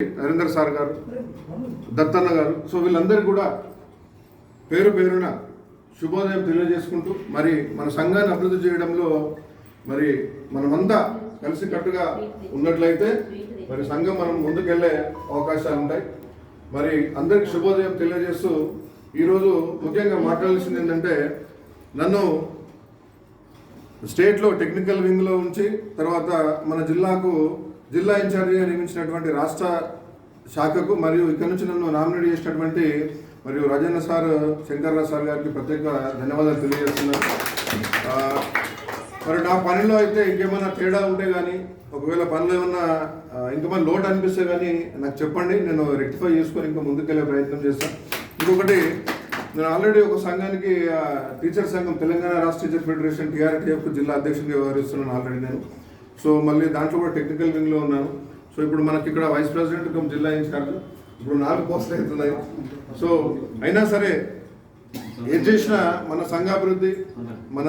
Narender sir గారు దత్తన్న గారు. So వీళ్ళందరికీ కూడా పేరు పేరున శుభోదయం తెలియజేసుకుంటూ మరి మన సంఘాన్ని అభివృద్ధి చేయడంలో మరి మనమంతా కలిసికట్టుగా ఉన్నట్లయితే మరి సంఘం మనం ముందుకెళ్ళే అవకాశాలు ఉంటాయి. మరి అందరికి శుభోదయం తెలియజేస్తూ ఈరోజు ముఖ్యంగా మాట్లాడాల్సింది ఏంటంటే నన్ను స్టేట్లో టెక్నికల్ వింగ్లో ఉంచి తర్వాత మన జిల్లాకు జిల్లా ఇన్ఛార్జిగా నియమించినటువంటి రాష్ట్ర శాఖకు మరియు ఇక్కడ నుంచి నన్ను నామినేట్ చేసినటువంటి మరియు రాజన్న సార్ శంకర్రావు సార్ గారికి ప్రత్యేక ధన్యవాదాలు తెలియజేస్తున్నాను. మరి నా పనిలో అయితే ఇంకేమైనా తేడా ఉంటే కానీ ఒకవేళ పనిలో ఏమన్నా ఇంకేమైనా లోటు అనిపిస్తే కానీ నాకు చెప్పండి. నేను రెక్టిఫై చేసుకొని ఇంకా ముందుకెళ్ళే ప్రయత్నం చేస్తాను ఇంకొకటి నేను ఆల్రెడీ ఒక సంఘానికి టీచర్ సంఘం తెలంగాణ రాష్ట్ర టీచర్ ఫెడరేషన్ టీఆర్టీఎఫ్ జిల్లా అధ్యక్షుడిగా వ్యవహరిస్తున్నాను ఆల్రెడీ నేను. సో మళ్ళీ దాంట్లో కూడా టెక్నికల్ వింగ్లో ఉన్నాను. సో ఇప్పుడు మనకి ఇక్కడ వైస్ ప్రెసిడెంట్ కమ్ జిల్లా ఇన్ఛార్జ్. ఇప్పుడు నాలుగు పోస్టులు అవుతున్నాయి. సో అయినా సరే ఏం చేసినా మన సంఘాభివృద్ధి మన